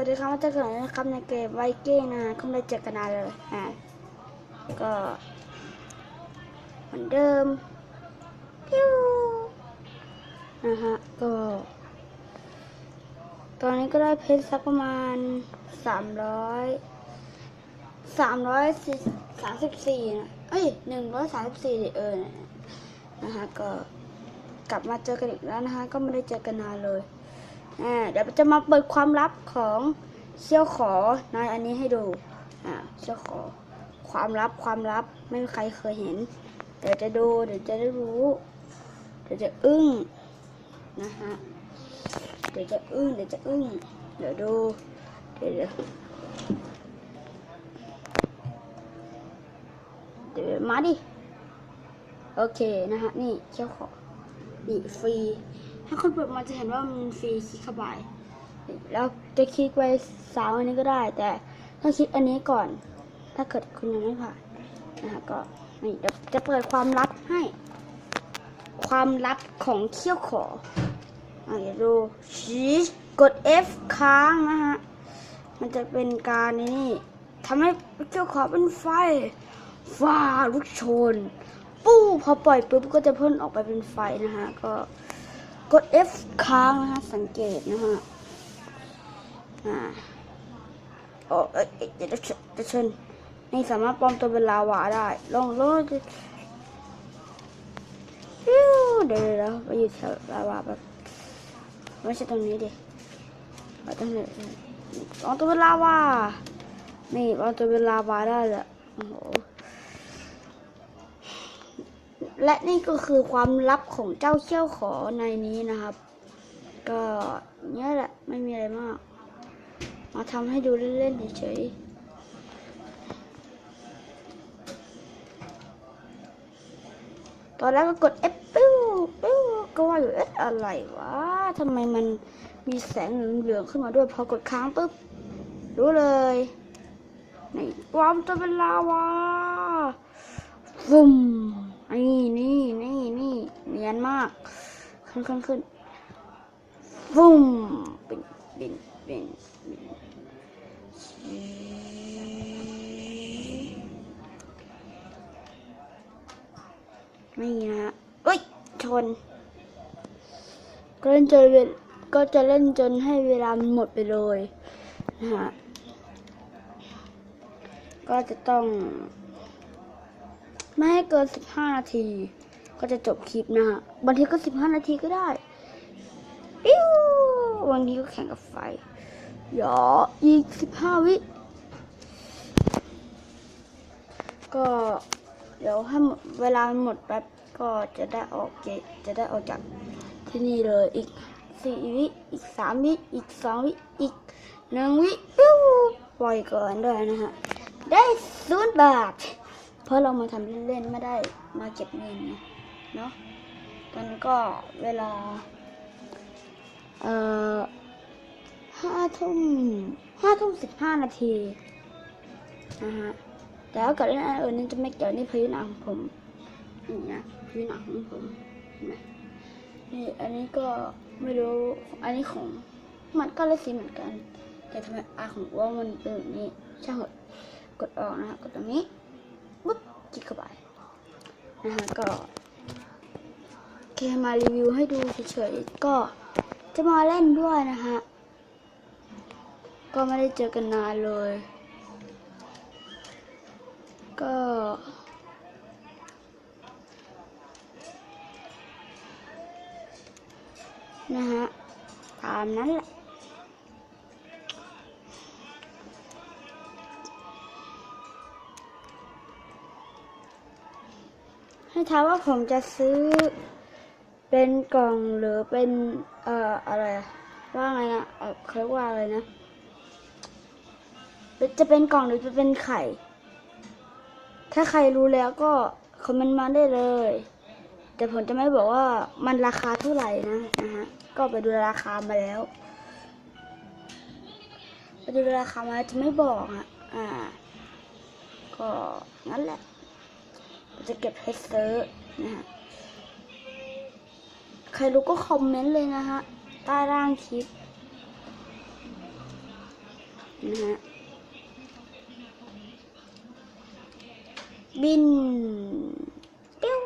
วัสดีครับมาเจอกันนะครับในเกมไวกิ้งนะก็ไม่ได้เจอกันนานเลยอะก็เหมือนเดิมปิ้วนะฮะก็ ตอนนี้ก็ได้เพชรสักประมาณสามร้อยสามร้อยสามสิบสี่นะเอ้ยหนึ่งร้อยสามสิบสี่เออนะฮะก็กลับมาเจอกันอีกแล้วนะฮะก็ไม่ได้เจอกันนานเลย เดี๋ยวจะมาเปิดความลับของเชี่ยวขอในอันนี้ให้ดูอ่าเชี่ยวขอ ความลับความลับไม่มีใครเคยเห็น เดี๋ยวจะดูเดี๋ยวจะได้รู้ เดี๋ยวจะอึ้งนะฮะเดี๋ยวจะอึ้งเดี๋ยวจะอึ้งเดี๋ยวดูเดี๋ยวเดี๋ยวเดี๋ยวมาดิโอเคนะฮะนี่เชี่ยวขอนี่ฟรี ถ้าคนเปิดมาจะเห็นว่ามันฟรีคลิกเข้าไปแล้วจะคลิกไปสาวอันนี้ก็ได้ แต่ต้องคลิกอันนี้ก่อน ถ้าเกิดคุณยังไม่ผ่านนะฮะก็นี่เดี๋ยวจะเปิดความลับให้ ความลับของเขี้ยวขออะเดี๋ยวดูชีกด F ค้างนะฮะมันจะเป็นการนี่ทำให้เขี้ยวขอเป็นไฟฟ้าลุกโชน ปู้พอปล่อยปุ๊บก็จะพ่นออกไปเป็นไฟนะฮะก็ กด F ค้างนะฮะสังเกตนะฮะอ่าโอ้เอ้ยเดี๋ยวจะเชิญจะเชิญนี่สามารถปลอมตัวเป็นลาวาได้ลองลองจะเดี๋ยวเดี๋ยวเดี๋ยวไปอยู่แถวลาวาแบบไม่ใช่ตรงนี้ดิเอาตรงนี้ปลอมตัวเป็นลาวานี่ปลอมตัวเป็นลาวาได้ลยโอ้โห และนี่ก็คือความลับของเจ้าเขี้ยวขอในนี้นะครับ ก็เนี้ยแหละไม่มีอะไรมาก มาทำให้ดูเล่นๆเฉยๆตอนแรกก็กด F ปิ้วปิ้วก็ว่าอยู่เอ๊ะอะไรวะทำไมมันมีแสงเหลืองๆขึ้นมาด้วยพอกดค้างปุ๊บรู้เลยนี่ความจะเป็นลาวาฟุ่ม นี่นี่นี่นี่เนียนมาก ขึ้นขึ้นขึ้นฟุ่มบินบินบินบินไม่นะฮะเอ้ย ชน ก็เล่นจนเวลก็จะเล่นจนให้เวลามันหมดไปเลยนะฮะ ก็จะต้อง ไม่ให้เกิน 15 นาที ก็จะจบคลิปนะฮะบางทีก็ 15 นาทีก็ได้ปิ้วบางทีก็แข่งกับไฟเดี๋ยวอีก 15 วิ ก็เดี๋ยวให้หมดเวลาหมดแป๊บก็จะได้ออกเกจะได้ออกจากที่นี่เลยอีก4วิ อีก3วิ อีก2วิ อีก1วิปิ้วปล่อยก่อนด้วยนะฮะ ได้ศูนย์บาท เพราะเรามาทำเล่นๆไม่ได้มาเก็บเงินไงเนาะตอนนี้ก็เวลา เอ่อห้าทุ่มห้าทุ่มสิบห้านาทีนะฮะแต่ถ้าเกิดเล่นอันอื่นนี่จะไม่เกี่ยวนี่พื้นหนังของผมนี่นะพื้นหนังของผมเห็นไหมนี่อันนี้ก็ไม่รู้อันนี้ของมันก็เลสีเหมือนกัน แต่ทำไมอาของว่ามันเป็นแบบนี้ช่างเหอกดออกนะฮะกดตรงนี้ ปุ๊บจิกเข้าไปนะฮะก็แค่มารีวิวให้ดูเฉยๆก็จะมาเล่นด้วยนะฮะก็ไม่ได้เจอกันนานเลย ก็นะฮะตามนั้นแหละ ให้ถามว่าผมจะซื้อเป็นกล่องหรือเป็นเอ่ออะไร ว่าไงนะเออเขาเรียกว่าอะไรนะ จะเป็นกล่องหรือจะเป็นไข่ ถ้าใครรู้แล้วก็คอมเมนต์มาได้เลย แต่ผมจะไม่บอกว่ามันราคาเท่าไหร่นะนะฮะก็ไปดูราคามาแล้วไปดูราคามาจะไม่บอกอะอ่า ก็งั้นแหละ จะเก็บให้ซื้อนะฮะใครรู้ก็คอมเมนต์เลยนะฮะใต้ล่างคลิปนะฮะบินปิ้ว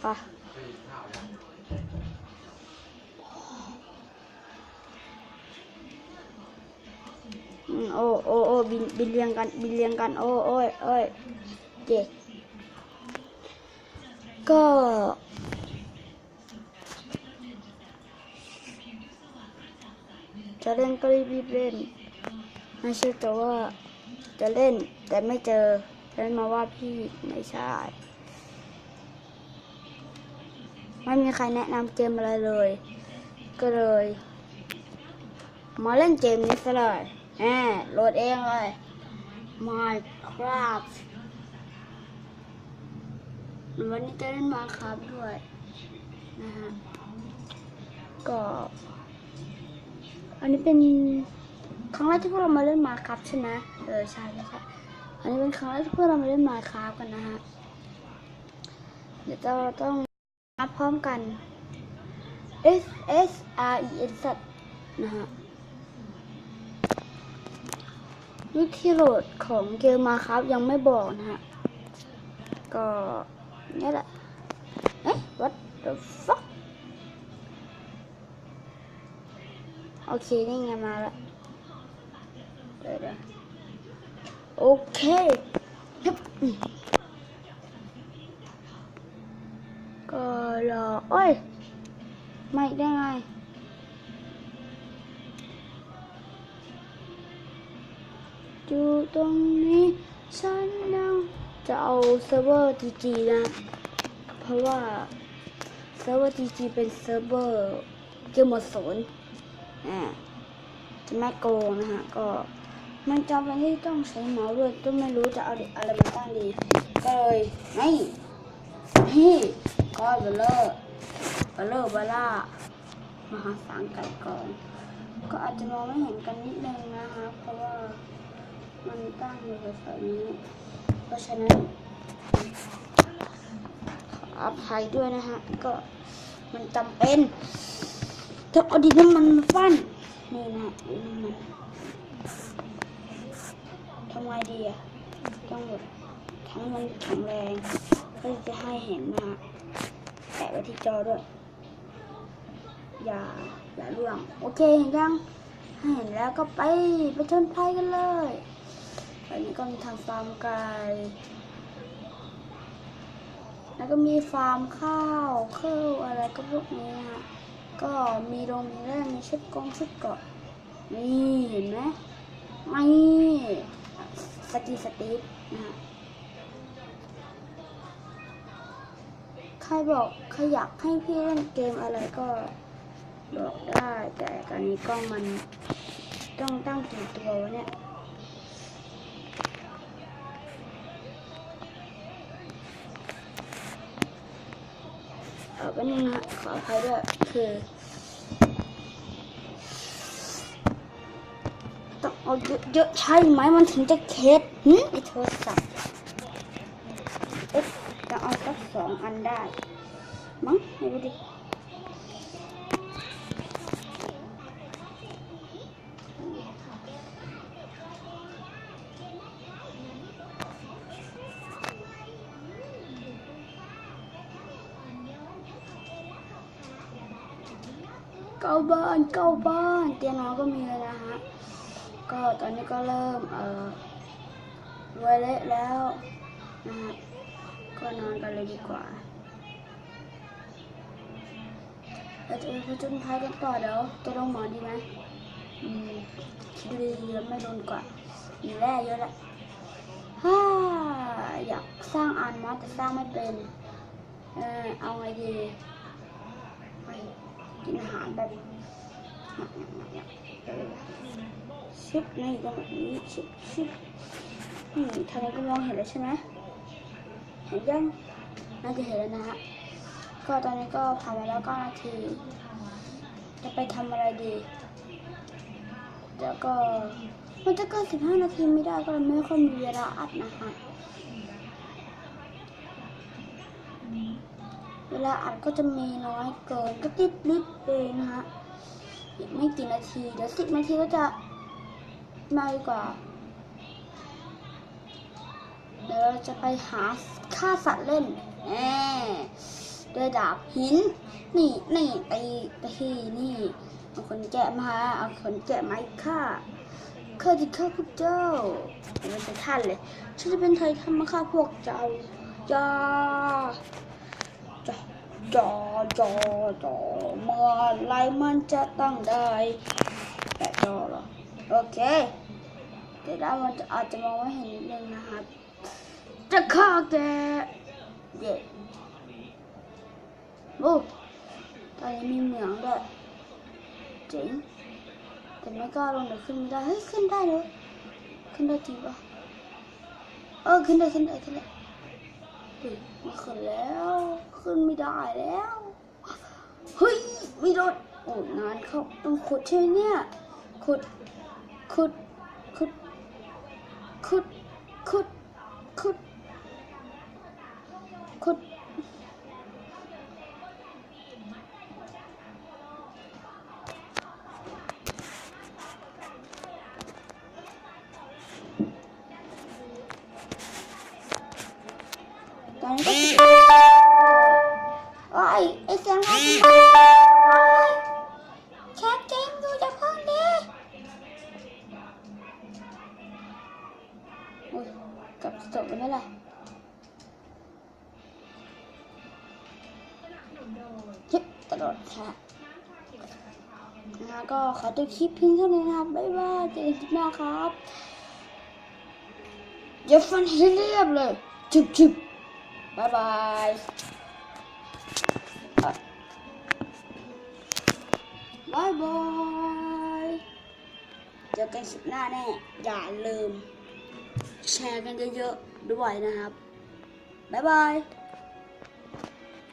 ไปอืมโอ้โอ้โอ้บินบินเรียงกันบินเรียงกัน โอ้โอ้ยโอ้ยเจ็ ก็ จะเล่นก็รีบเล่น ไม่ใช่แต่ว่าจะเล่นแต่ไม่เจอเล่นมาว่าพี่ไม่ใช่ไม่มีใครแนะนำเกมอะไรเลย ก็เลย มาเล่นเกมนี้ซะเลยแหมโหลดเองเลย Minecraft วันนี้จะเล่น Minecraft ด้วยนะฮะก็อันนี้เป็นครั้งแรกที่พวกเรามาเล่นมาครับใช่ไหมเออใช่ใช่อันนี้เป็นครั้งแรกที่พวกเรามาเล่นมาครับกันนะฮะเดี๋ยวเราต้องนับพร้อมกัน S S R E N Z นะฮะวิธีโหลดของเกมมาครับยังไม่บอกนะฮะ ก็ นี่แหละเอ๊ะ what the fuck โอเคนี่ไงมาละเดี๋ยวเดี๋ยว จะเอาเซิร์ฟเวอร์ TG นะ เพราะว่าเซิร์ฟเวอร์ TG เป็นเซิร์ฟเวอร์เกมหมดศูนย์อ่าจะไม่โกงนะฮะ ก็มันจำเป็นที่ต้องใช้เมาส์ด้วยก็ไม่รู้จะเอาอะไรมาตั้งดี ก็เลยนี่นี่ก้อยเบลเลอร์เบลเลอร์เบล่ามหาสารไก่กองก็อาจจะมองไม่เห็นกันนิดนึงนะคะเพราะว่ามันตั้งอยู่แถวๆนี้ เพราะฉะนั้นขออภัยด้วยนะฮะ ก็มันจำเป็นต้องเอาดินน้ำมันมาฟันนี่นะดินน้ำมันทำไงดีอะต้องแบบทั้งมันแข็งแรงเพื่อจะให้เห็นนะฮะแปะไว้ที่จอด้วย อย่าอย่าล่วง โอเคเห็นยังให้เห็นแล้วก็ไปไปชนภัยกันเลย อนนี้ก็มีทางฟาร์มไก่แล้วก็มีฟาร์มข้าวเครื่ออะไรก็พวกนี้ฮะก็มีโรงมีแร่มีชุดกองชุดเกาะนี่เห็นไหมไม่สตีสตีฟนะฮะใครบอกใครอยากให้พี่เล่นเกมอะไรก็บอกได้ แต่ตอนนี้กล้องมันต้องตั้งกี่ตัววะเนี่ย เออเป็นงนะขออภัยด้วยคือต้องเอาเยอะๆใช่ไหมมันถึงจะเคสหึไอโทรศัพท์เอ๊ะจะเอาสักสองอันได้มั้งไม่รู้ดิ ก้าบ้านเก้าบ้าน เตียงนอนก็มีเลยนะฮะ ก็ตอนนี้ก็เริ่มเออรวยเละแล้วนะฮะ ก็นอนกันเลยดีกว่าเราจะไปผจญภัยกันต่อเดี๋ยวจะลงหมอนดีไหมอืมคิดดีๆแล้วไม่โดนกว่ามีแร่เยอะแหละฮ่าอยากสร้างอ่านมอสแต่สร้างไม่เป็น เออเอาไงดี กินอาหารแบบเออชิปนี่ตรงนี้ชิปชิปนี่ทางนี้ก็มองเห็นแล้วใช่ไหมเห็นยังน่าจะเห็นแล้วนะฮะก็ตอนนี้ก็ผ่านมาแล้วก้านาที จะไปทำอะไรดีแล้วก็มันจะเกินสิบห้านาทีไม่ได้ก็เลยไม่ค่อยมีเวลาอัดนะคะ ลาอัดก็จะมีน้อยเกินก็ติดลิบเองนะฮะอีกไม่กี่นาที เดี๋ยวสิบนาทีก็จะมาดีกว่า เดี๋ยวเราจะไปหาฆ่าสัตว์เล่นแหมด้วยดาบหิน นี่นี่ตีตีนี่เอาคนแกะมาเอาคนแกะมาฆ่าข้าจะฆ่าพวกเจ้าไม่เป็นท่านเลยฉันจะเป็นไทยทำมาฆ่าพวกเจ้าจ้าจ้า จ้าจ้าจ้าเมื่อไรมันจะตั้งได้แปะจอเหรอโอเคเดี๋ยวเรามันจะอาจจะมองไม่เห็นนิดนึงนะครับ จะฆ่าแกเด็ดโอ้ตอนนี้มีเหมืองด้วยเจ๋งแต่ไม่กล้าลงเดี๋ยวขึ้นไม่ได้เฮ้ยขึ้นได้เลยขึ้นได้จริงปะเออขึ้นได้ขึ้นได้ขึ้นได้เฮ้ยไม่ขึ้นแล้ว ขึ้นไม่ได้แล้ว เฮ้ยไม่โดนโอ้งานเขาต้องขุดใช่ไหมเนี่ยขุดขุดขุดขุดขุดขุ นะคะก็ขอตัวคลิปเพียงเท่านี้นะครับบ๊ายบายเจอกันคลิปหน้าครับอย่าฟันให้เรียบเลยจุบจุบบ๊ายบายอะบายบายเจอกันคลิปหน้าแน่อย่าลืม แชร์กันเยอะๆด้วยนะครับบ๊ายบาย